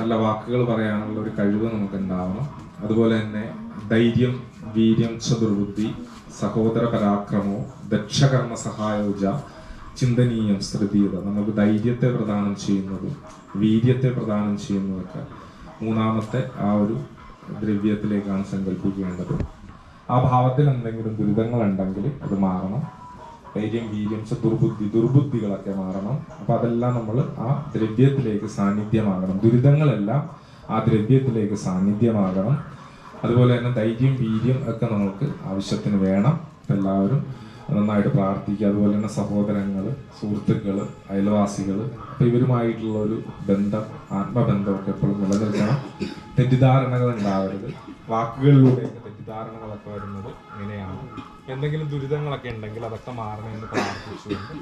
നല്ല വാക്കുകൾ പറയാനുള്ള ഒരു കഴിവ് നമുക്ക് ഉണ്ടാവണം അതുപോലെ തന്നെ ധൈര്യം വീര്യം ചതുർബുദ്ധി സഹോദര പരാക്രമോ ദക്ഷകർമ്മ സഹായോജ ചിന്തനീയം സ്ത്രീയത നമുക്ക് ധൈര്യത്തെ പ്രദാനം ചെയ്യുന്നതും വീര്യത്തെ പ്രദാനം ചെയ്യുന്നതൊക്കെ മൂന്നാമത്തെ ആ ഒരു ദ്രവ്യത്തിലേക്കാണ് സങ്കല്പിക്കേണ്ടത്. ആ ഭാവത്തിൽ എന്തെങ്കിലും ദുരിതങ്ങൾ ഉണ്ടെങ്കിൽ അത് മാറണം. ധൈര്യം വീര്യം ചതുർബുദ്ധി ദുർബുദ്ധി ദുർബുദ്ധികളൊക്കെ മാറണം. അപ്പൊ അതെല്ലാം നമ്മൾ ആ ദ്രവ്യത്തിലേക്ക് സാന്നിധ്യമാകണം. ദുരിതങ്ങളെല്ലാം ആ ദ്രവ്യത്തിലേക്ക് സാന്നിധ്യമാകണം. അതുപോലെ തന്നെ ധൈര്യം വീര്യം ഒക്കെ നമുക്ക് ആവശ്യത്തിന് വേണം. എല്ലാവരും നന്നായിട്ട് പ്രാർത്ഥിക്കുക. അതുപോലെ തന്നെ സഹോദരങ്ങൾ സുഹൃത്തുക്കൾ അയൽവാസികൾ അപ്പം ഇവരുമായിട്ടുള്ള ഒരു ബന്ധം ആത്മബന്ധമൊക്കെ എപ്പോഴും നിലനിൽക്കണം. തെറ്റിദ്ധാരണകൾ ഉണ്ടാവരുത്. വാക്കുകളിലൂടെയൊക്കെ തെറ്റിദ്ധാരണകളൊക്കെ വരുന്നത് ഇങ്ങനെയാണ്. എന്തെങ്കിലും ദുരിതങ്ങളൊക്കെ ഉണ്ടെങ്കിൽ അതൊക്കെ മാറണമെന്ന് പ്രാർത്ഥിച്ചുകൊണ്ട്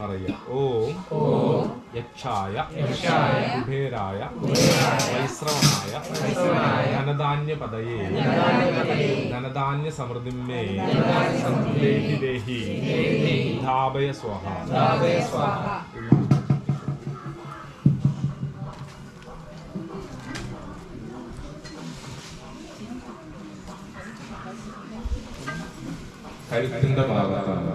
പറയുക. ഓം യക്ഷായ കുബേരായ വൈശ്രവമായ ധനധാന്യ പദയേ ധനധാന്യ സമൃദ്ധിമേ ദേഹി ധാപയ സ്വഹ. കഴുത്തിന്റെ ഭാഗത്താണ്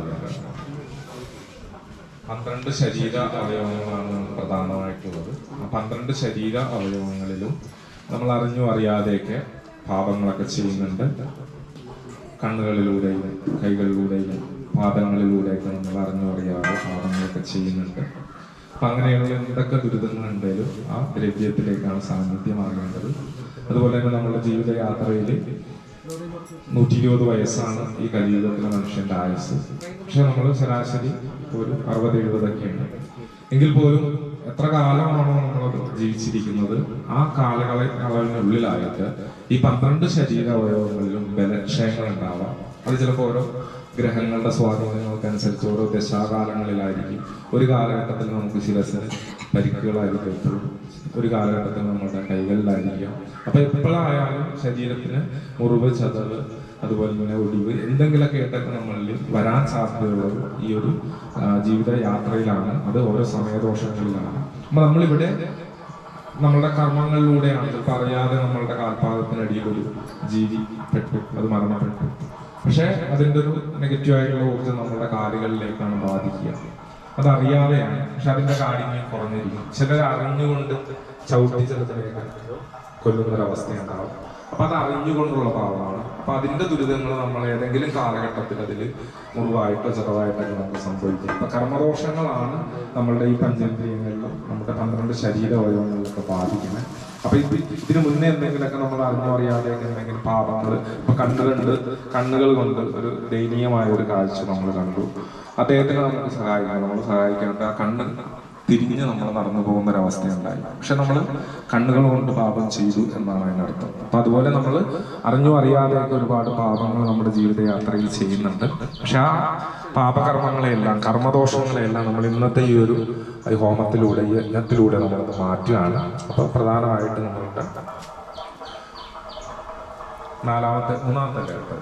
പന്ത്രണ്ട് ശരീര അവയവങ്ങളാണ് പ്രധാനമായിട്ടുള്ളത്. പന്ത്രണ്ട് ശരീര അവയവങ്ങളിലും നമ്മൾ അറിഞ്ഞു അറിയാതെയൊക്കെ പാപങ്ങളൊക്കെ ചെയ്യുന്നുണ്ട്. കണ്ണുകളിലൂടെയും കൈകളിലൂടെയും പാദങ്ങളിലൂടെയൊക്കെ നമ്മൾ അറിഞ്ഞു അറിയാതെ പാപങ്ങളൊക്കെ ചെയ്യുന്നുണ്ട്. അപ്പൊ അങ്ങനെയുള്ള എന്തൊക്കെ ദുരിതങ്ങളുണ്ടെങ്കിലും ആ ദ്രവ്യത്തിലേക്കാണ് സാന്നിധ്യമാകേണ്ടത് അതുപോലെ തന്നെ നമ്മുടെ ജീവിതയാത്രയിൽ നൂറ്റി ഇരുപത് വയസ്സാണ് ഈ കലിയുഗത്തിലെ മനുഷ്യന്റെ ആയുസ് പക്ഷെ നമ്മൾ ശരാശരി ഒരു അറുപത് എഴുപതൊക്കെയാണ് എങ്കിൽ പോലും എത്ര കാലമാണോ നമ്മൾ ജീവിച്ചിരിക്കുന്നത്? ആ കാലകളെ അളവിനുള്ളിലായിട്ട് ഈ പന്ത്രണ്ട് ശരീര അവയവങ്ങളിലും ബലക്ഷയങ്ങൾ ഉണ്ടാവാം അത് ചിലപ്പോൾ ഓരോ ഗ്രഹങ്ങളുടെ സ്വാധീനങ്ങൾക്കനുസരിച്ച് ഓരോ ദശാകാലങ്ങളിലായിരിക്കും. ഒരു കാലഘട്ടത്തിൽ നമുക്ക് ശിരസ് പരിക്കുകളായിരിക്കും എപ്പോഴും. ഒരു കാലഘട്ടത്തിൽ നമ്മുടെ കൈകളിലായിരിക്കാം. അപ്പൊ എപ്പോഴായാലും ശരീരത്തിന് മുറിവ് ചതവ് അതുപോലെ തന്നെ ഒടിവ് എന്തെങ്കിലുമൊക്കെ ആയിട്ടൊക്കെ നമ്മളിൽ വരാൻ സാധ്യതയുള്ളത് ഈ ഒരു ജീവിത യാത്രയിലാണ് അത് ഓരോ സമയദോഷങ്ങളിലാണ്. അപ്പൊ നമ്മളിവിടെ നമ്മളുടെ കർമ്മങ്ങളിലൂടെയാണ് പറയാതെ നമ്മളുടെ കാൽപാദത്തിനടിയിൽ ഒരു ജീവി പെട്ടു അത് മരണപ്പെട്ടു. പക്ഷെ അതിന്റെ ഒരു നെഗറ്റീവ് ആയിട്ടുള്ള ഊർജം നമ്മുടെ കാലുകളിലേക്കാണ് ബാധിക്കുക. അതറിയാതെയാണ് പക്ഷെ അതിന്റെ കാഠിന്യം കുറഞ്ഞിരിക്കും. ചിലർ അറിഞ്ഞുകൊണ്ട് ചവിട്ടി ചെറുതിലേക്ക് കൊല്ലുന്ന ഒരു അവസ്ഥയുണ്ടാവും അപ്പൊ അത് അറിഞ്ഞുകൊണ്ടുള്ള പാവമാണ് അപ്പൊ അതിന്റെ ദുരിതങ്ങൾ നമ്മൾ ഏതെങ്കിലും കാലഘട്ടത്തിൽ അതിൽ മുറിവായിട്ടോ ചെറുതായിട്ടൊക്കെ നമുക്ക് സംഭവിക്കും. അപ്പൊ കർമ്മദോഷങ്ങളാണ് നമ്മളുടെ ഈ പഞ്ചേന്ദ്രിയങ്ങളിലും നമ്മുടെ പന്ത്രണ്ട് ശരീരവയവങ്ങളിലൊക്കെ ബാധിക്കുന്നത്. അപ്പൊ ഇത് ഇതിന് മുന്നേ എന്തെങ്കിലുമൊക്കെ നമ്മൾ അറിഞ്ഞോ അറിയാതെ എന്തെങ്കിലും പാപങ്ങൾ ഇപ്പൊ കണ്ടുകണ്ട് കണ്ണുകൾ കൊണ്ട് ഒരു ദയനീയമായ ഒരു കാഴ്ച നമ്മൾ കണ്ടു. അദ്ദേഹത്തിന് നമുക്ക് സഹായിക്കണം. നമ്മൾ സഹായിക്കേണ്ട ആ കണ്ണ് തിരിഞ്ഞ് നമ്മൾ നടന്നു പോകുന്ന ഒരു അവസ്ഥയുണ്ടായി പക്ഷെ നമ്മൾ കണ്ണുകൾ കൊണ്ട് പാപം ചെയ്തു എന്നാണ് അതിനർത്ഥം. അപ്പൊ അതുപോലെ നമ്മൾ അറിഞ്ഞോ അറിയാതെയൊക്കെ ഒരുപാട് പാപങ്ങൾ നമ്മുടെ ജീവിതയാത്രയിൽ ചെയ്യുന്നുണ്ട്. പക്ഷെ ആ പാപകർമ്മങ്ങളെയെല്ലാം കർമ്മദോഷങ്ങളെയെല്ലാം നമ്മൾ ഇന്നത്തെ ഈ ഒരു ഈ ഹോമത്തിലൂടെ യജ്ഞത്തിലൂടെ നമ്മളത് മാറ്റുകയാണ്. അപ്പോൾ പ്രധാനമായിട്ട് നമ്മളുടെ നാലാമത്തെ മൂന്നാമത്തെ കേട്ടോ.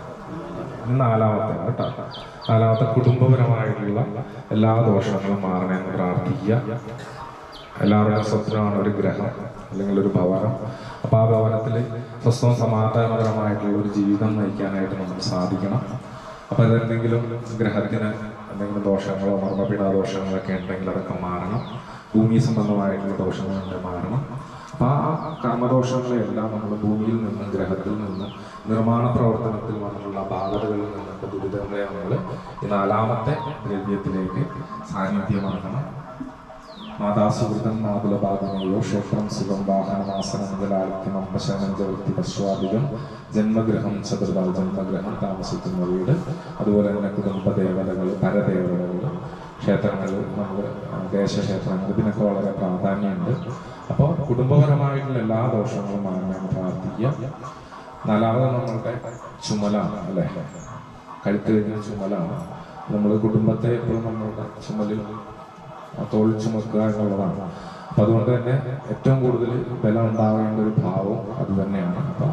നാലാമത്തെ കേട്ടോ. നാലാമത്തെ കുടുംബപരമായിട്ടുള്ള എല്ലാ ദോഷങ്ങളും മാറണമെന്ന് പ്രാർത്ഥിക്കുക. എല്ലാവരുടെയും സ്വപ്നമാണ് ഒരു ഗ്രഹം അല്ലെങ്കിൽ ഒരു ഭവനം. അപ്പം ആ ഭവനത്തിൽ സ്വസ്ഥവും സമാധാനപരമായിട്ടുള്ള ഒരു ജീവിതം നയിക്കാനായിട്ട് നമുക്ക് സാധിക്കണം. അപ്പം അതെന്തെങ്കിലും ഗ്രഹത്തിന് എന്തെങ്കിലും ദോഷങ്ങളോ മർമ്മപീഠ ദോഷങ്ങളൊക്കെ ഉണ്ടെങ്കിൽ അതൊക്കെ മാറണം. ഭൂമി സംബന്ധമായിട്ടുള്ള ദോഷങ്ങളുണ്ട് മാറണം. അപ്പൊ ആ കർമ്മദോഷങ്ങളെല്ലാം നമ്മൾ ഭൂമിയിൽ നിന്നും ഗ്രഹത്തിൽ നിന്നും നിർമ്മാണ പ്രവർത്തനത്തിൽ വന്നുള്ള ബാധകളിൽ നിന്നൊക്കെ ദുരിതങ്ങളെ നമ്മൾ ഈ നാലാമത്തെ ദ്രവ്യത്തിലേക്ക് സാന്നിധ്യമാക്കണം. മാതാസുഹൃതം മാതുലഭാഗമയോ ക്ഷേത്രം സുഖം വാഹനമാസനം മുതലാളിത്യം അമ്പശനഞ്ചവൃത്തി പശ്വാദികം ജന്മഗ്രഹം ചതുർബാൽ ജന്മഗൃഹം താമസിക്കുന്ന വീട് അതുപോലെ തന്നെ കുടുംബ ദേവതകൾ പരദേവതകൾ ക്ഷേത്രങ്ങൾ നമ്മൾ ദേശക്ഷേത്രങ്ങൾ ഇതിനൊക്കെ വളരെ പ്രാധാന്യമുണ്ട്. അപ്പോൾ കുടുംബപരമായിട്ടുള്ള എല്ലാ ദോഷങ്ങളും മാറാൻ പ്രാർത്ഥിക്കുക. നാലാമത് നമ്മളുടെ ചുമല അല്ലേ? കഴുത്ത് കഴിഞ്ഞ ചുമലാണ്. നമ്മൾ കുടുംബത്തെ എപ്പോഴും നമ്മളുടെ ചുമലിൽ തോൾ ചുമക്കുക എന്നുള്ളതാണ്. അപ്പൊ അതുകൊണ്ട് തന്നെ ഏറ്റവും കൂടുതൽ ബലം ഉണ്ടാവേണ്ട ഒരു ഭാവം അത് തന്നെയാണ്. അപ്പൊ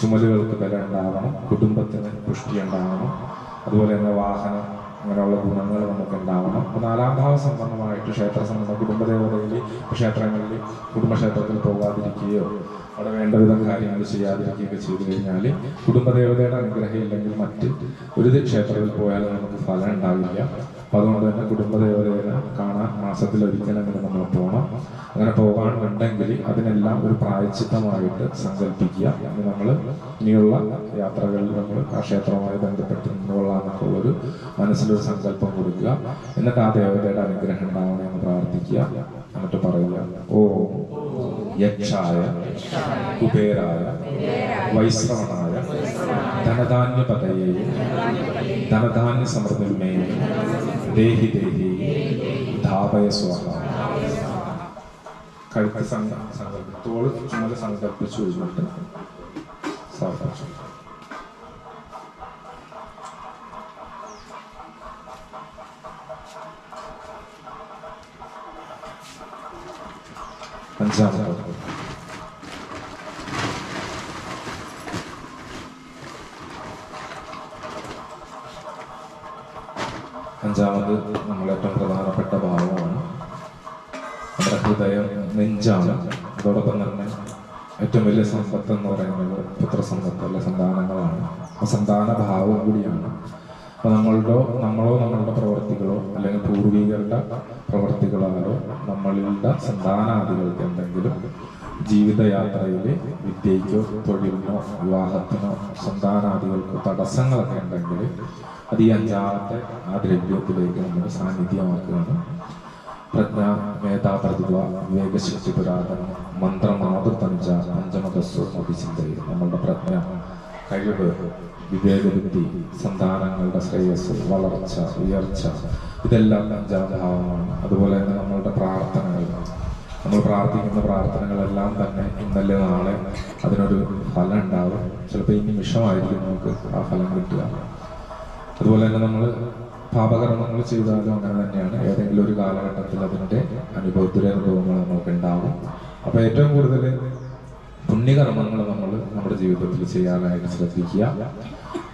ചുമലുകൾക്ക് ബലം ഉണ്ടാവണം കുടുംബത്തിന് പുഷ്ടി ഉണ്ടാവണം അതുപോലെ തന്നെ വാഹനം അങ്ങനെയുള്ള ഗുണങ്ങൾ നമുക്ക് ഉണ്ടാവണം അപ്പോൾ നാലാം ഭാവ സംബന്ധമായിട്ട് ക്ഷേത്ര സംബന്ധം കുടുംബദേവതയിൽ ക്ഷേത്രങ്ങളിൽ കുടുംബക്ഷേത്രത്തിൽ പോകാതിരിക്കുകയോ അവിടെ വേണ്ട വിധം കാര്യങ്ങൾ ചെയ്യാതിരിക്കുകയൊക്കെ ചെയ്തു കഴിഞ്ഞാൽ കുടുംബദേവതയുടെ അനുഗ്രഹം ഇല്ലെങ്കിൽ മറ്റ് ഒരു ക്ഷേത്രത്തിൽ പോയാലും നമുക്ക് ഫലം ഉണ്ടാവില്ല. അപ്പോൾ അതുകൊണ്ട് തന്നെ കുടുംബദേവതയെ കാണാൻ മാസത്തിൽ ഒരിക്കലെങ്കിലും നമ്മൾ പോകണം അങ്ങനെ പോകാനുണ്ടെങ്കിൽ അതിനെല്ലാം ഒരു പ്രായച്ചിത്തമായിട്ട് സങ്കല്പിക്കുക. എന്ന് നമ്മൾ ഇനിയുള്ള യാത്രകളിൽ നമ്മൾ ആ ക്ഷേത്രവുമായി ബന്ധപ്പെട്ട് നിന്നുകൊള്ളാമെന്നൊക്കെ ഉള്ളൊരു മനസ്സിലൊരു സങ്കല്പം കൊടുക്കുക. എന്നിട്ട് ആ ദേവതയുടെ അനുഗ്രഹം ഉണ്ടാവണം എന്ന് പ്രാർത്ഥിക്കുക. എന്നിട്ട് പറയുക ഓ യക്ഷായ കുബേരായ വൈശ്രവണായ ധനധാന്യപതയെ ധനധാന്യ സമൃദ്ധിമേ ദേഹി ദേഹി ധാപയ സ്വാഹ കഴുത്ത് സങ്കല്പ തോൾ ചുമൽ സങ്കല്പിച്ചു വെച്ചിട്ട് സാവകാശം അഞ്ചാമത്തെ അഞ്ചാമത് നമ്മൾ ഏറ്റവും പ്രധാനപ്പെട്ട ഭാഗമാണ്. നമ്മുടെ ഹൃദയം നെഞ്ചാണ്. അതോടൊപ്പം തന്നെ ഏറ്റവും വലിയ സമ്പത്ത് എന്ന് പറയുന്നത് പുത്രസമ്പത്ത് അല്ലെ സന്താനങ്ങളാണ്. സന്താന ഭാവം കൂടിയാണ്. അപ്പോൾ നമ്മളുടെ നമ്മളോ നമ്മളുടെ പ്രവർത്തികളോ അല്ലെങ്കിൽ പൂർവികരുടെ പ്രവർത്തികളാലോ നമ്മളുടെ സന്താനാദികൾക്ക് എന്തെങ്കിലും ജീവിതയാത്രയിൽ വിദ്യയ്ക്കോ തൊഴിലിനോ വിവാഹത്തിനോ സന്താനാദികൾക്കോ തടസ്സങ്ങളൊക്കെ ഉണ്ടെങ്കിൽ അത് ഈ അഞ്ചാമത്തെ ആ ദ്രവ്യത്തിലേക്ക് നമ്മൾ സാന്നിധ്യമാക്കുകയാണ്. പ്രജ്ഞ മേധാ പ്രതിഭ വിവേകശക്തി പുരാതന മന്ത്രമാതൃതഞ്ച പഞ്ചമതസ്വ അഭിചിന്തയിൽ നമ്മളുടെ പ്രജ്ഞ കഴിവ് വിവേകബുദ്ധി സന്താനങ്ങളുടെ ശ്രേയസ് വളർച്ച ഉയർച്ച ഇതെല്ലാം പഞ്ചാഭാവമാണ് അതുപോലെ തന്നെ നമ്മളുടെ പ്രാർത്ഥനകൾ. നമ്മൾ പ്രാർത്ഥിക്കുന്ന പ്രാർത്ഥനകളെല്ലാം തന്നെ ഇന്നലെ നാളെ അതിനൊരു ഫലം ഉണ്ടാവും ചിലപ്പോൾ ഈ നിമിഷമായിരിക്കും നമുക്ക് ആ ഫലം കിട്ടുക. അതുപോലെ തന്നെ നമ്മൾ പാപകർമ്മങ്ങൾ ചെയ്താലും അങ്ങനെ തന്നെയാണ് ഏതെങ്കിലും ഒരു കാലഘട്ടത്തിൽ അതിന്റെ അനുഭവത്തിലെ അനുഭവങ്ങൾ നമുക്ക് ഉണ്ടാകും. അപ്പോൾ ഏറ്റവും കൂടുതൽ പുണ്യകർമ്മങ്ങൾ നമ്മൾ നമ്മുടെ ജീവിതത്തിൽ ചെയ്യാനായിട്ട് ശ്രദ്ധിക്കുക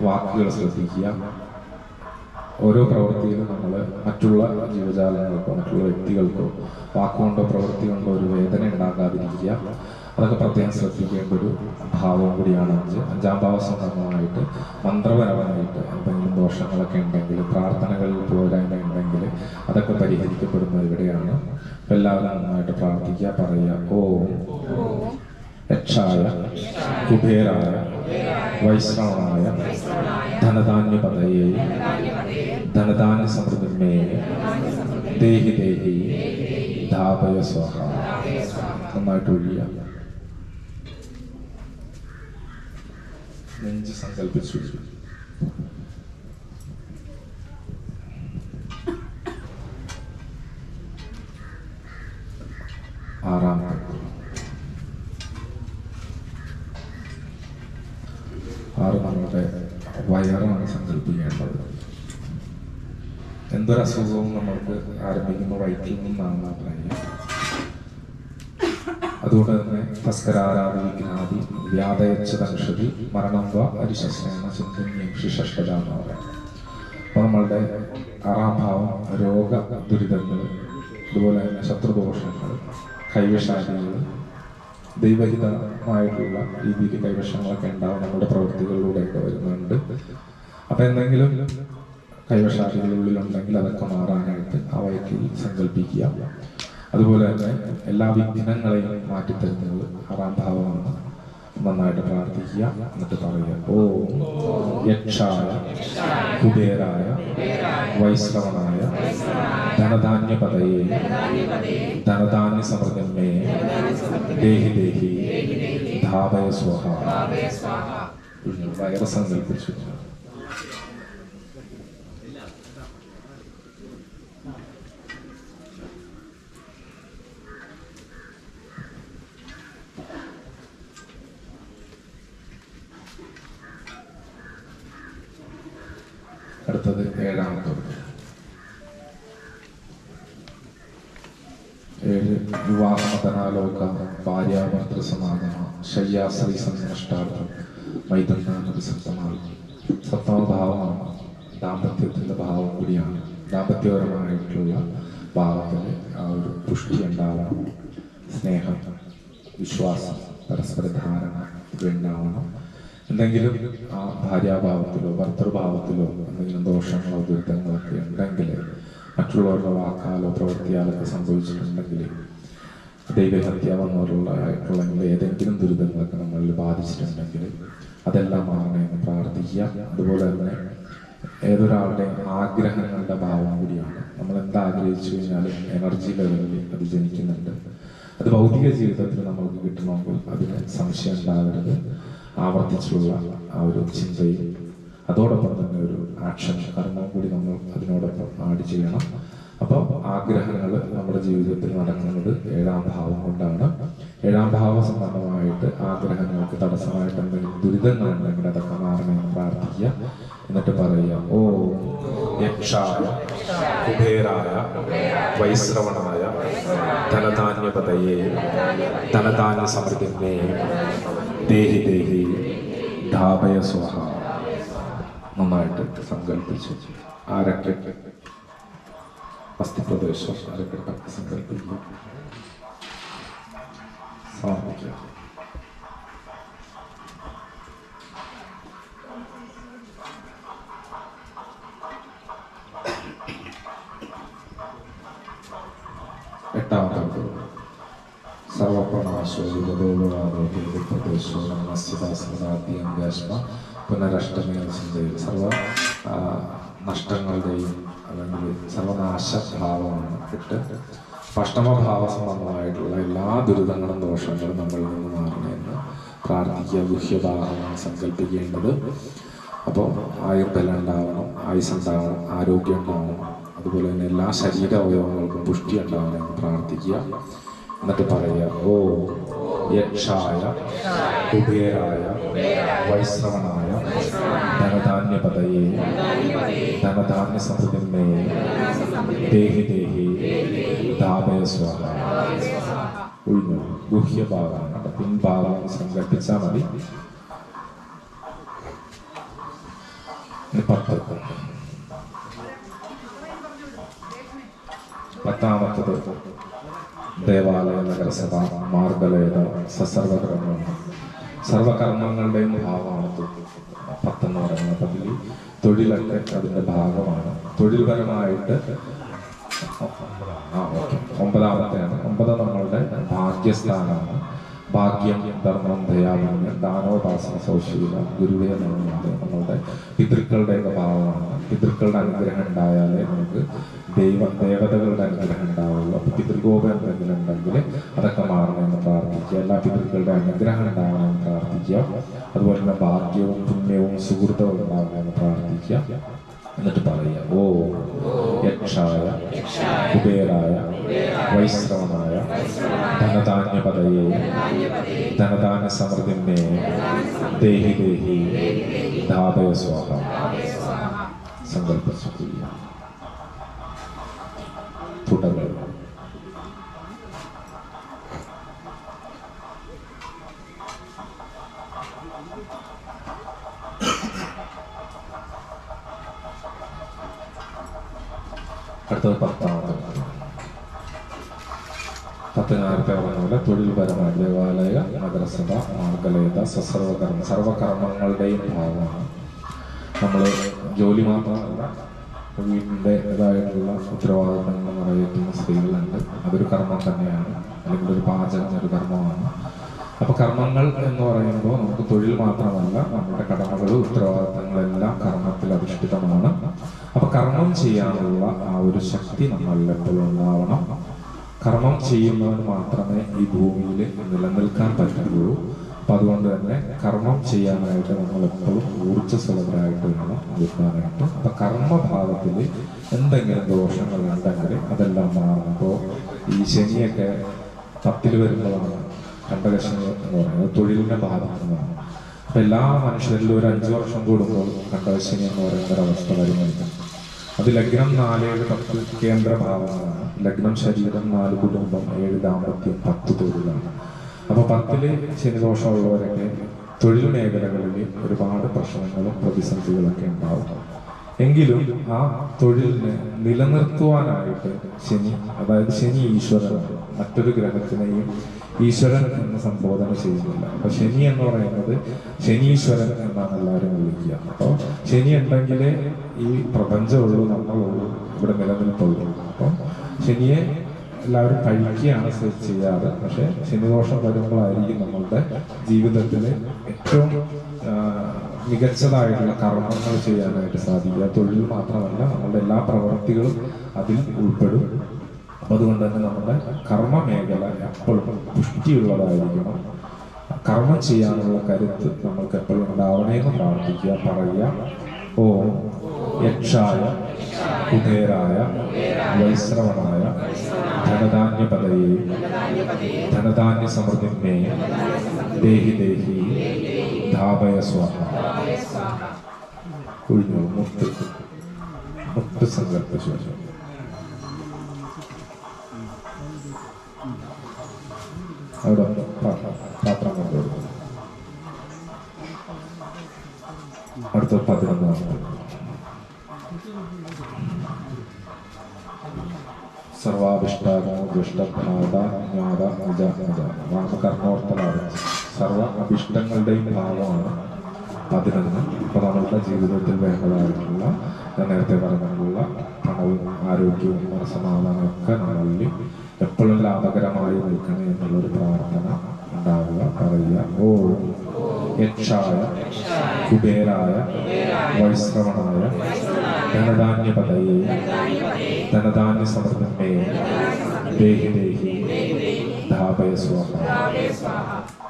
വാക്കുകൾ ശ്രദ്ധിക്കുക. ഓരോ പ്രവൃത്തിയിലും നമ്മൾ മറ്റുള്ള ജീവജാലങ്ങൾക്കോ മറ്റുള്ള വ്യക്തികൾക്കോ വാക്കുകൊണ്ടോ പ്രവൃത്തി കൊണ്ടോ ഒരു വേദന ഉണ്ടാകാതിരിക്കുക. അതൊക്കെ പ്രത്യേകം ശ്രദ്ധിക്കേണ്ട ഒരു ഭാവം കൂടിയാണ് അഞ്ച്. അഞ്ചാം ഭാവ സംബന്ധമായിട്ട് മന്ത്രപരമായിട്ട് ദോഷങ്ങളൊക്കെ ഉണ്ടെങ്കിൽ പ്രാർത്ഥനകളിൽ പോരായ്മ ഉണ്ടെങ്കിൽ അതൊക്കെ പരിഹരിക്കപ്പെടുന്ന ഇവിടെയാണ്. എല്ലാവരും നന്നായിട്ട് പ്രാർത്ഥിക്കുക പറയുക ഓം യക്ഷായ കുബേരായ വൈഷ്ണവനായ ധനധാന്യപതയെ ധനധാന്യ സമൃദ്ധിമേ ദേഹി ദേഹി ധാപയ സ്വാഹ. നന്നായിട്ട് ഒഴിയ നെഞ്ച് സങ്കല്പിച്ചു ആറാമത്തെ ആറ് നമ്മുടെ വയറാണ് സങ്കല്പിക്കേണ്ടത്. എന്തൊരു അസുഖവും നമ്മൾക്ക് ആരംഭിക്കുമ്പോൾ വയറ്റിൽ നിന്നാണ് പറയുക അതുകൊണ്ട് തന്നെ തസ്കരാരാധി വ്യാധയച്ച വ്യാധയച്ചതനുഷതി മരണം വ അരിശസ്നേന ചിന്തന്യക്ഷി ഷഷ്ടത എന്ന് പറയാം നമ്മളുടെ ആറാം രോഗ ദുരിതങ്ങൾ അതുപോലെ തന്നെ ശത്രുദോഷങ്ങൾ കൈവശാദികൾ ദൈവഹിതമായിട്ടുള്ള രീതിയിൽ കൈവശങ്ങളൊക്കെ ഉണ്ടാവും. നമ്മുടെ പ്രവൃത്തികളിലൂടെയൊക്കെ വരുന്നുണ്ട്. അപ്പൊ എന്തെങ്കിലും കൈവശാദികളുള്ളിലുണ്ടെങ്കിൽ അതൊക്കെ മാറാനായിട്ട് ആ സങ്കല്പിക്കുക. അതുപോലെ തന്നെ എല്ലാ വിഘ്നങ്ങളെയും മാറ്റിത്തരുന്നത് ആറാം ഭാവമാണ് നന്നായിട്ട് പ്രാർത്ഥിക്കുക. എന്നിട്ട് പറയുക ഓ യക്ഷായ കുബേരായ വൈഷ്ണവനായ ധനധാന്യപതയെ ധനധാന്യ സമൃദ്ധമേ ദേഹി ദേഹി ധാപയ സ്വഹ. വയറ് സങ്കല്പിച്ചു ശയ്യാശ്രീ സന്യഷ്ടാർത്ഥം മൈതന്നാനതി സപ്തമാൽ സപ്തമഭാവമാണ് ദാമ്പത്യത്തിന്റെ ഭാവം കൂടിയാണ്. ദാമ്പത്യപരമായിട്ടുള്ള ഭാവത്തിന് ആ ഒരു പുഷ്ടി ഉണ്ടാവണം. സ്നേഹം വിശ്വാസം പരസ്പര ധാരണ ഇത് ഉണ്ടാവണം. എന്തെങ്കിലും ആ ഭാര്യാഭാവത്തിലോ ഭർത്തൃഭാവത്തിലോ എന്തെങ്കിലും ദോഷങ്ങളോ ദുരിതങ്ങളൊക്കെ ഉണ്ടെങ്കിൽ മറ്റുള്ളവരുടെ വാക്കാലോ പ്രവൃത്തിയാലൊക്കെ സംഭവിച്ചിട്ടുണ്ടെങ്കിൽ ദൈവഹത്യ ഏതെങ്കിലും ദുരിതങ്ങളൊക്കെ നമ്മളിൽ ബാധിച്ചിട്ടുണ്ടെങ്കിൽ അതെല്ലാം മാറണമെന്ന് പ്രാർത്ഥിക്കുക. അതുപോലെ തന്നെ ഏതൊരാളുടെ ആഗ്രഹങ്ങളുടെ ഭാവം കൂടിയാണ്. നമ്മൾ എന്താ ആഗ്രഹിച്ചു കഴിഞ്ഞാൽ എനർജി ലെവലിൽ അത് ജനിക്കുന്നുണ്ട്. അത് ഭൗതിക ജീവിതത്തിൽ നമ്മൾക്ക് കിട്ടണമെങ്കിൽ അതിന് സംശയം ഉണ്ടാകരുത് ആവർത്തിച്ചുള്ള ആ ഒരു ചിന്തയും അതോടൊപ്പം തന്നെ ഒരു ആക്ഷൻ കർമ്മം കൂടി നമ്മൾ അതിനോടൊപ്പം ആഡ് ചെയ്യണം. അപ്പോൾ ആഗ്രഹങ്ങൾ നമ്മുടെ ജീവിതത്തിൽ നടക്കുന്നത് ഏഴാം ഭാവം കൊണ്ടാണ്. ഏഴാം ഭാവ സംബന്ധമായിട്ട് ആഗ്രഹങ്ങൾക്ക് തടസ്സമായിട്ട് എന്തെങ്കിലും ദുരിതങ്ങൾ ഉണ്ടെങ്കിൽ അതൊക്കെ മാറണമെന്ന് പ്രാർത്ഥിക്കുക. എന്നിട്ട് പറയുക ഓ യക്ഷായ കുബേരായ വൈശ്രവണായ ധനധാന്യപതയെ ധനധാന്യ സമൃദ്ധിമേ ദേഹി ദേഹി ധാപയ സ്വഹ. നന്നായിട്ട് സങ്കല്പിച്ചു ആരൊക്കെ അസ്ഥിപ്രദേശം ആരൊക്കെ സങ്കല്പിക്കുക സമർപ്പിക്കുക എട്ടാമത്തെ സർവപ്രണാശോപദേശോസ്യദാസനാദ്യംഗാശ്മ പുനരഷ്ടമേ ചിന്തയിൽ സർവ ആ, നഷ്ടങ്ങളുടെയും അല്ലെങ്കിൽ സർവനാശഭാവമാണ് ഇട്ട് പഷ്ടമഭാവ സംബന്ധമായിട്ടുള്ള എല്ലാ ദുരിതങ്ങളും ദോഷങ്ങളും നമ്മളിൽ നിന്ന് മാറണമെന്ന് പ്രാർത്ഥിക്കുക ഗുഹ്യഭാഗമാണ് സങ്കല്പിക്കേണ്ടത്. അപ്പോൾ ആയുർബലം ഉണ്ടാവണം ആയുസ് ഉണ്ടാവണം ആരോഗ്യം ഉണ്ടാവണം അതുപോലെ തന്നെ എല്ലാ ശരീര അവയവങ്ങൾക്കും പുഷ്ടി ഉണ്ടാവണമെന്ന് പ്രാർത്ഥിക്കുക. എന്നിട്ട് പറയുക ഓ യക്ഷായ കുബേരായ വൈശ്രവണായ ധനധാന്യപതയെ ധനധാന്യ സമൃദ്ധിമേ ദേഹി ദേഹി ധാപയ സ്വാഹ ഉഴിഞ്ഞു ഗുഹ്യഭാഗമാണ്. പിൻഭാഗം സങ്കല്പിച്ചാൽ മതി പത്ത്. പത്താമത്തത് ദേവാലയ നഗരസഭ മാർഗലയത സസർവകർമ്മം സർവകർമ്മങ്ങളുടെയും ഭാവമാണ് പത്തെന്ന് പറയുന്നത് അപ്പം തൊഴിലൊക്കെ അതിന്റെ ഭാഗമാണ്. തൊഴിൽപരമായിട്ട് ഒമ്പതാമത്തെയാണ്. ഒമ്പത് നമ്മളുടെ ഭാഗ്യസ്ഥാനമാണ്. ഭാഗ്യം ധർമ്മം ദയാപുണ്യം ദാനോപാസന സൗശീല ഗുരുവേ നമ്മുടെ നമ്മളുടെ പിതൃക്കളുടെയൊക്കെ ഭാവമാണ് പിതൃക്കളുടെ അനുഗ്രഹം ഉണ്ടായാലേ നമുക്ക് ദൈവ ദേവതകളുടെ അനുഗ്രഹം ഉണ്ടാവുള്ളൂ. അപ്പൊ പിതൃകോപം എന്തെങ്കിലും ഉണ്ടെങ്കിൽ അതൊക്കെ മാറണമെന്ന് പ്രാർത്ഥിക്കുക. എല്ലാ പിതൃക്കളുടെ അനുഗ്രഹം ഉണ്ടാവണമെന്ന് പ്രാർത്ഥിക്കുക. അതുപോലെ തന്നെ ഭാഗ്യവും പുണ്യവും സുഹൃത്തവും ഉണ്ടാവണമെന്ന് പ്രാർത്ഥിക്കുക. എന്നിട്ട് പറയുക ഓ യക്ഷായ കുബേരായ വൈശ്രവണായ ധനധാന്യപതയെ ധനദാന സമൃദ്ധിമേ ദേഹി ദേഹി ധാപയ സ്വാഹ സങ്കല്പിച്ചു. തുടങ്ങുക അടുത്തത് പത്താമത്തെ പത്ത് നേരത്തെ തൊഴിൽപരമായ ദേവാലയ മദ്രസഭ മാർഗലയത സസർവകർമ്മ സർവകർമ്മങ്ങളുടെയും ഭാഗമാണ്. നമ്മൾ ജോലി മാത്രമല്ല വീടിന്റെതായിട്ടുള്ള ഉത്തരവാദിത്തങ്ങൾ നിറവേറ്റുന്ന സ്ത്രീകളുണ്ട്. അതൊരു കർമ്മം തന്നെയാണ്. അല്ലെങ്കിൽ ഒരു പാചകം ഒരു കർമ്മമാണ്. അപ്പൊ കർമ്മങ്ങൾ എന്ന് പറയുമ്പോൾ നമുക്ക് തൊഴിൽ മാത്രമല്ല നമ്മുടെ കടമകളും ഉത്തരവാദിത്തങ്ങളെല്ലാം കർമ്മത്തിൽ അധിഷ്ഠിതമാണ്. അപ്പൊ കർമ്മം ചെയ്യാനുള്ള ആ ഒരു ശക്തി നമ്മളിൽ എപ്പോഴും ഉണ്ടാവണം. കർമ്മം ചെയ്യുന്നവന് മാത്രമേ ഈ ഭൂമിയിൽ നിലനിൽക്കാൻ പറ്റുള്ളൂ അപ്പൊ അതുകൊണ്ട് തന്നെ കർമ്മം ചെയ്യാനായിട്ട് നമ്മൾ എപ്പോഴും ഊർജസ്വലരായിട്ട് വേണം നിൽക്കാനായിട്ട് അപ്പൊ കർമ്മഭാവത്തിൽ എന്തെങ്കിലും ദോഷങ്ങൾ ഉണ്ടെങ്കിൽ അതെല്ലാം മാറണം. അപ്പോൾ ഈ ശനിയൊക്കെ പത്തിൽ വരുന്നതാണ് കണ്ടകശനി എന്ന് പറയുന്നത് തൊഴിലിനെ ബാധിക്കുന്നതാണ് അപ്പൊ എല്ലാ മനുഷ്യരിലും ഒരു അഞ്ചു വർഷം കൂടുമ്പോൾ കണ്ടകശനി എന്ന് പറയുന്ന ഒരവസ്ഥ വരുന്നുണ്ട് അത് ലഗ്നം നാലേഴ് പത്ത് കേന്ദ്ര ഭാവങ്ങളാണ് ലഗ്നം ശരീരം നാല് കുടുംബം ഏഴ് ദാമ്പത്യം പത്ത് തൊഴിലാണ്. അപ്പൊ പത്തിൽ ശനിദോഷമുള്ളവരൊക്കെ തൊഴിൽ മേഖലകളിൽ ഒരുപാട് പ്രശ്നങ്ങളും പ്രതിസന്ധികളൊക്കെ ഉണ്ടാവും. എങ്കിലും ആ തൊഴിലിനെ നിലനിർത്തുവാനായിട്ട് ശനി അതായത് ശനി ഈശ്വരനാണ്. മറ്റൊരു ഗ്രഹത്തിനെയും ഈശ്വരൻ എന്ന് സംബോധന ചെയ്യുന്നില്ല. അപ്പൊ ശനി എന്ന് പറയുന്നത് ശനീശ്വരൻ എന്നാണ് എല്ലാവരും വിളിക്കുക. അപ്പോൾ ശനി ഉണ്ടെങ്കിലേ ഈ പ്രപഞ്ചമുള്ളൂ നമ്മളുള്ളൂ ഇവിടെ നിലനിൽപ്പുള്ളൂ. അപ്പോൾ ശനിയെ എല്ലാവരും കഴിക്കുകയാണ് ചെയ്യാറ്. പക്ഷെ ശനിദോഷം വരുമ്പോഴായിരിക്കും നമ്മളുടെ ജീവിതത്തിലെ ഏറ്റവും മികച്ചതായിട്ടുള്ള കർമ്മങ്ങൾ ചെയ്യാനായിട്ട് സാധിക്കുക. തൊഴിൽ മാത്രമല്ല നമ്മളുടെ എല്ലാ പ്രവൃത്തികളും അതിൽ ഉൾപ്പെടും. അതുകൊണ്ട് തന്നെ നമ്മുടെ കർമ്മ മേഖല എപ്പോഴും പുഷ്ടിയുള്ളതായിരിക്കണം. കർമ്മം ചെയ്യാനുള്ള കരുത്ത് നമ്മൾക്ക് എപ്പോഴും ഉണ്ടാവണേന്ന് പ്രാർത്ഥിക്കുക പറയുക ഓ യക്ഷായ കുതേരായ വൈശ്രവണായ ധനധാന്യപതയെ ധനധാന്യ സമൃദ്ധിമേ ദേഹി ദേഹി ധാപയ സ്വാഹ ഒഴിഞ്ഞു മുത്ത് മുത്ത് സങ്കല്പിച്ചു അവിടെ പാത്രം കൊണ്ടുവരും അടുത്ത പതിനൊന്നാമത് സർവാഭിഷ്ടാനോ ദുഷ്ടഭാത ജ്ഞാത സർവ അഭിഷ്ടങ്ങളുടെയും ഭാവമാണ് പതിനൊന്ന് ഇപ്പൊ നമ്മളുടെ ജീവിതത്തിൽ വേണ്ടതായിട്ടുള്ള ഞാൻ നേരത്തെ പറഞ്ഞിട്ടുള്ള പണവും ആരോഗ്യവും മനസ്സമാധാനവും ഒക്കെ നമ്മളിൽ എപ്പോഴും ലാഭകരമായി നിൽക്കണേ എന്നുള്ളൊരു പ്രാർത്ഥന ഉണ്ടാവുക പറയുക ഓ യക്ഷായ കുബേരായ വൈശ്രവണായ ധനധാന്യപതയെ ധനധാന്യ സമൃദ്ധമേ ദേഹി ദേഹി ധാപയ സ്വാഹ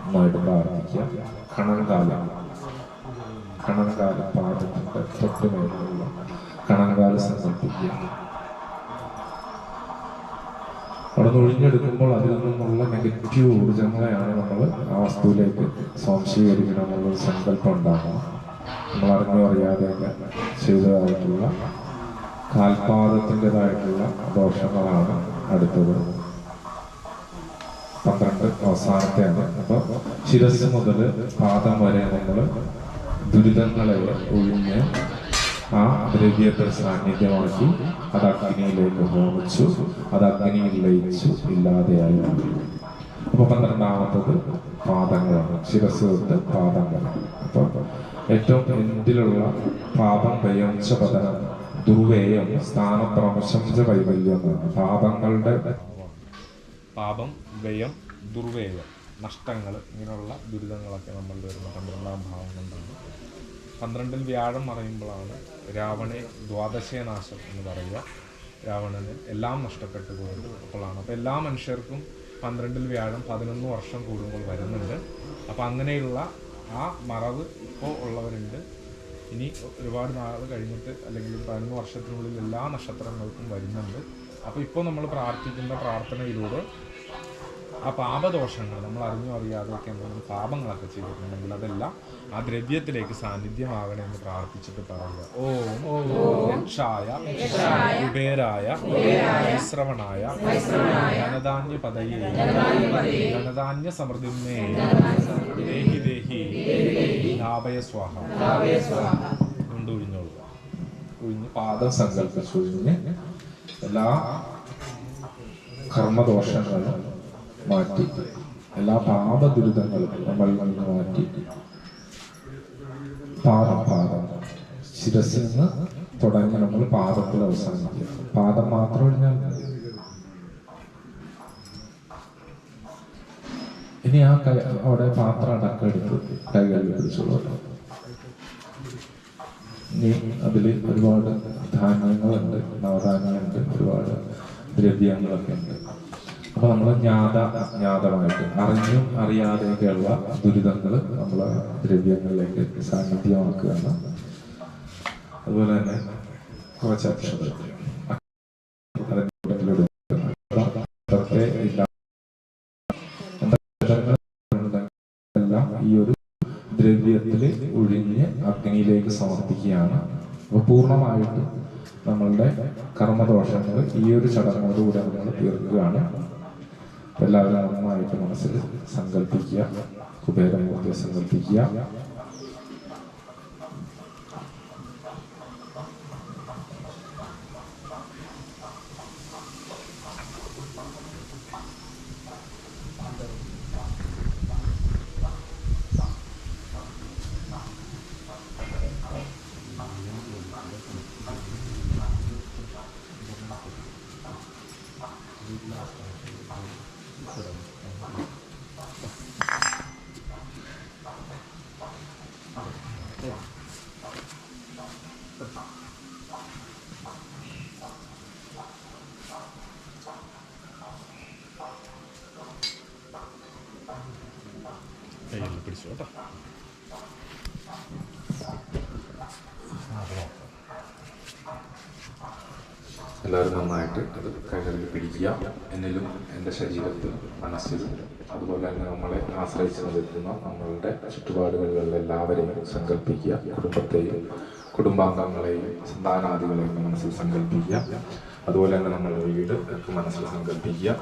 എന്നായിട്ട് പ്രാർത്ഥിക്കുക കണങ്കാലം കണങ്കാല പാദത്തിന്റെ തൊട്ടുമേലുള്ള കണങ്കാല സങ്കല്പിക്കുക അവിടെ നിന്ന് ഒഴിഞ്ഞെടുക്കുമ്പോൾ അതിൽ നിന്നുള്ള നെഗറ്റീവ് ഊർജങ്ങളെയാണ് നമ്മൾ ആ വസ്തുവിലേക്ക് സ്വാംശീകരിക്കണം എന്നുള്ളൊരു സങ്കല്പം ഉണ്ടാകണം നമ്മൾ അറിഞ്ഞോ അറിയാതെയൊക്കെ ചെയ്തതായിട്ടുള്ള കാൽപാദത്തിന്റെതായിട്ടുള്ള ദോഷങ്ങളാണ് അടുത്തത്. പന്ത്രണ്ട് അവസാനത്തെയാണ്. അപ്പൊ ശിരസ് മുതൽ പാദം വരെ നമ്മൾ ദുരിതങ്ങളെ ഒഴിഞ്ഞ് ആ ദ്രവ്യത്തെ സാന്നിധ്യമാക്കി അത് അഗ്നിയിലേക്ക് ഹോമിച്ചു അത് അഗ്നിയിൽ ലയിച്ചു ഇല്ലാതെയായി. അപ്പൊ പന്ത്രണ്ടാമത്തത് പാദങ്ങളാണ്. ശിരസ് തൊട്ട് പാദങ്ങൾ അപ്പൊ ഏറ്റവും എന്തിലുള്ള പാപം വ്യയംച്ച പതനം? ദുർവേയം സ്ഥാനപ്രമശംസ വൈവല്യം എന്നാണ്. പാപങ്ങളുടെ പാപം വ്യയം ദുർവേയം നഷ്ടങ്ങൾ ഇങ്ങനെയുള്ള ദുരിതങ്ങളൊക്കെ നമ്മളിൽ വരുന്ന പന്ത്രണ്ടാം ഭാവം കൊണ്ടാണ്. പന്ത്രണ്ടിൽ വ്യാഴം മറയുമ്പോഴാണ് രാവണെ ദ്വാദശനാശം എന്ന് പറയുക. രാവണന് എല്ലാം നഷ്ടപ്പെട്ടു പോകുന്നത് അപ്പോഴാണ് അപ്പോൾ എല്ലാ മനുഷ്യർക്കും പന്ത്രണ്ടിൽ വ്യാഴം പതിനൊന്ന് വർഷം കൂടുമ്പോൾ വരുന്നുണ്ട്. അപ്പോൾ അങ്ങനെയുള്ള ആ മറവ് ഇപ്പോൾ ഉള്ളവരുണ്ട്. ഇനി ഒരുപാട് നാൾ കഴിഞ്ഞിട്ട് അല്ലെങ്കിൽ പതിനൊന്ന് വർഷത്തിനുള്ളിൽ എല്ലാ നക്ഷത്രങ്ങൾക്കും വരുന്നുണ്ട്. അപ്പോൾ ഇപ്പോൾ നമ്മൾ പ്രാർത്ഥിക്കുന്ന പ്രാർത്ഥനയിലൂടെ ആ പാപദോഷങ്ങൾ നമ്മൾ അറിഞ്ഞോ അറിയാതെയൊക്കെ എന്തെങ്കിലും പാപങ്ങളൊക്കെ ചെയ്തിട്ടുണ്ടെങ്കിൽ അതെല്ലാം ആ ദ്രവ്യത്തിലേക്ക് സാന്നിധ്യമാകണേ എന്ന് പ്രാർത്ഥിച്ചിട്ട് പറയുക. ഓം യക്ഷായ കുബേരായ വിശ്രവണായ ധനധാന്യ പദയേ ധനധാന്യ സമൃദ്ധിമേ ദേഹി ദേഹി ലാഭയ സ്വാഹ. കൊണ്ട് ഒഴിഞ്ഞോളുക. ഒഴിഞ്ഞ് പാദം സങ്കല്പിച്ചു ഒഴിഞ്ഞ് എല്ലാ കർമ്മദോഷങ്ങളും മാറ്റി. എല്ലാ പാപദുരിതങ്ങളും നമ്മൾ നിന്ന് മാറ്റി. പാദം പാദം. ശിരസിൽ നിന്ന് തുടങ്ങി നമ്മൾ പാദത്തിൽ അവസാനിക്കും. പാദം മാത്രമല്ല ഇനി ആ കൈ അവിടെ പാത്രം അടക്കം എടുത്ത് കൈകളിൽ പിടിച്ചോളൂ. ഇനി അതിൽ ഒരുപാട് ധാന്യങ്ങളുണ്ട് നവധാന്യങ്ങളുണ്ട് ഒരുപാട് ദ്രവ്യങ്ങളൊക്കെ ഉണ്ട്. അപ്പൊ നമ്മൾ ജ്ഞാത അജ്ഞാതമായിട്ട് അറിഞ്ഞും അറിയാതെയൊക്കെയുള്ള ദുരിതങ്ങൾ നമ്മൾ ദ്രവ്യങ്ങളിലേക്ക് സാന്നിധ്യമാക്കുകയാണ്. അതുപോലെ തന്നെ കുറച്ച് അക്ഷരം അതിന്റെ കൂട്ടത്തിലൂടെ അർത്ഥത്തെ ഇല്ല എല്ലാം ഈ ദ്രവ്യത്തിൽ ഒഴിഞ്ഞ് അഗ്നിയിലേക്ക് സമർപ്പിക്കുകയാണ്. അപ്പൊ പൂർണമായിട്ടും നമ്മളുടെ കർമ്മദോഷങ്ങൾ ഈ ഒരു ചടങ്ങോടുകൂടെ നമ്മൾ തീർക്കുകയാണ്. എല്ലാവരും നന്നായിട്ട് മനസ്സിൽ സങ്കല്പിക്കുക കുബേരമൂർത്തിയെ സങ്കല്പിക്കുക എല്ലാവരും നന്നായിട്ട് അത് കൈകളിൽ പിടിക്കുക. എന്നിലും എന്റെ ശരീരത്തിൽ മനസ്സിലും അതുപോലെ തന്നെ നമ്മളെ ആശ്രയിച്ച് നിൽക്കുന്ന നമ്മളുടെ ചുറ്റുപാടുകളിലുള്ള എല്ലാവരെയും സങ്കല്പിക്കുക. കുടുംബത്തെയും കുടുംബാംഗങ്ങളെയും സന്താനാദികളെയും മനസ്സിൽ സങ്കല്പിക്കുക. അതുപോലെ തന്നെ നമ്മൾ വീട് മനസ്സിൽ സങ്കല്പിക്കുക.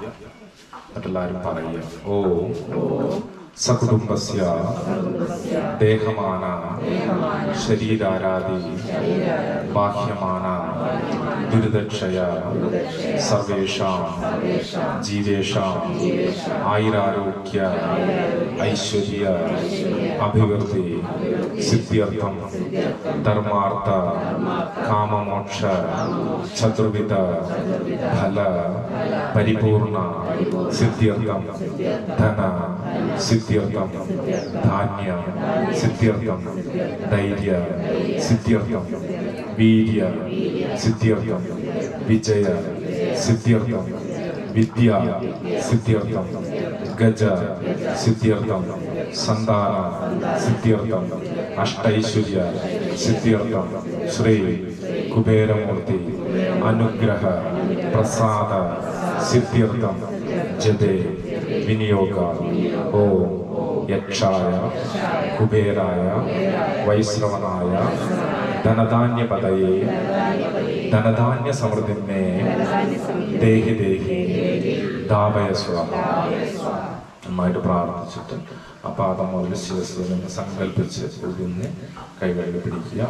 മറ്റെല്ലാവരും പറയുക ഓ സകുടുംബസ്യ ദേഹമാന ശരീരാരാധി ബാഹ്യമാന ദുരിതക്ഷയ സർവേഷാം ജീവേഷാം ആയിരാരോഗ്യ ഐശ്വര്യ അഭിവൃദ്ധി സിദ്ധ്യർത്ഥം ധർമാർത്ഥ കാമമോക്ഷ ചതുർവിധ ഫല പരിപൂർണ സിദ്ധ്യർത്ഥം ധന സിദ്ധ്യർത്ഥം ധാന്യ സിദ്ധ്യർത്ഥം ധൈര്യ സിദ്ധ്യർത്ഥം വീര്യ സിദ്ധ്യർത്ഥം. വിജയ സിദ്ധ്യർത്ഥം. വിദ്യ സിദ്ധ്യർത്ഥം. ഗജ സിദ്ധ്യർത്ഥം. സന്താന സിദ്ധ്യർത്ഥം. അഷ്ടൈശ്വര്യ സിദ്ധ്യർത്ഥം. ശ്രീ കുബേരമൂർത്തി അനുഗ്രഹ പ്രസാദ സിദ്ധ്യർത്ഥം. ജതേ വിനിയോഗ. ഓം യക്ഷായ കുബേരായ വൈശ്രവണായ ധനധാന്യപതയെ ധനധാന്യ സമൃദ്ധിമേ ദേഹി ദേഹി ദാപയ സ്വാമ നന്നായിട്ട് പ്രാർത്ഥിച്ചിട്ട് ആ പാദം മുതൽ ശിരസിൽ സങ്കല്പിച്ച് ഒതുങ്ങി കൈകളിൽ പിടിക്കുക.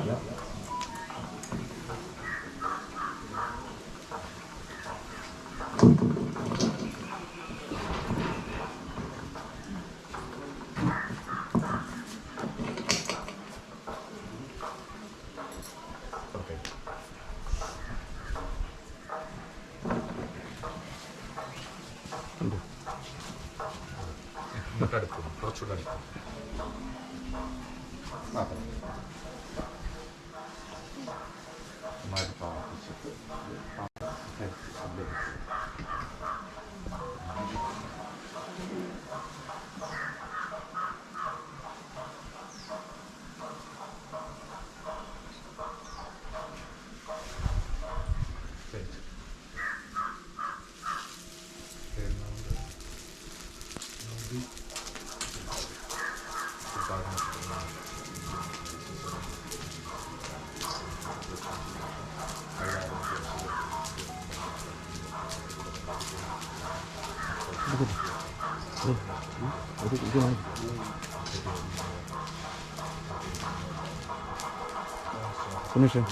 gitmişim.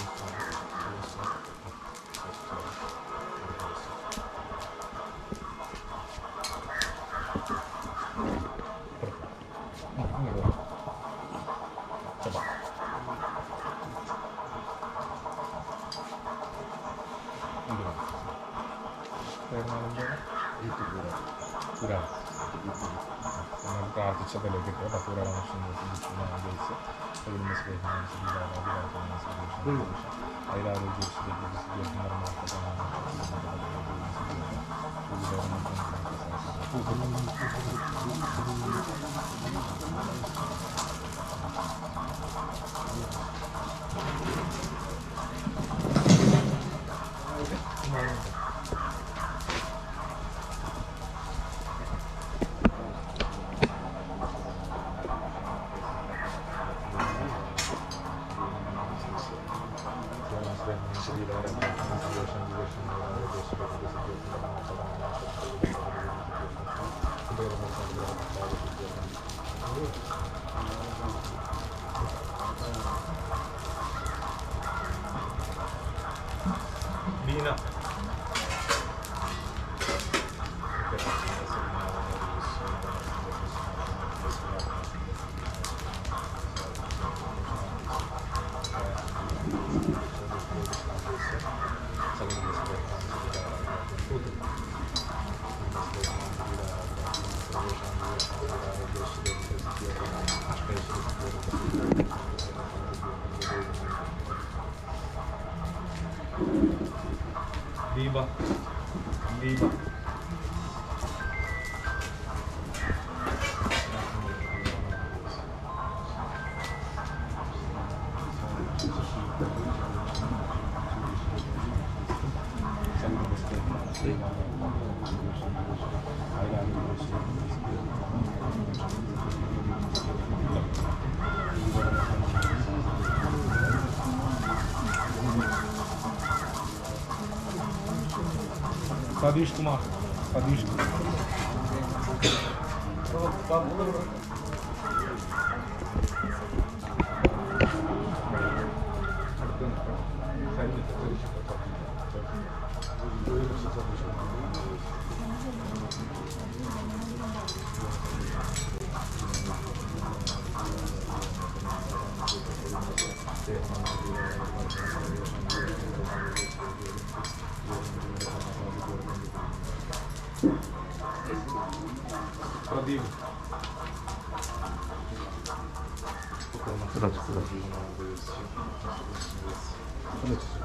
Grazie, c'è bello che qua la cura la nostra Sayılması beklenmesi bir daha bir daha olması beklenmiş. Hayır ayrı bir süredir bizi gördüğünler muhtemelen anlatılması Bu güzel bir Bu güzel bir Lina. Pradesh Kumar. Pradesh Kumar. Thank you. Продать, продать. Продать.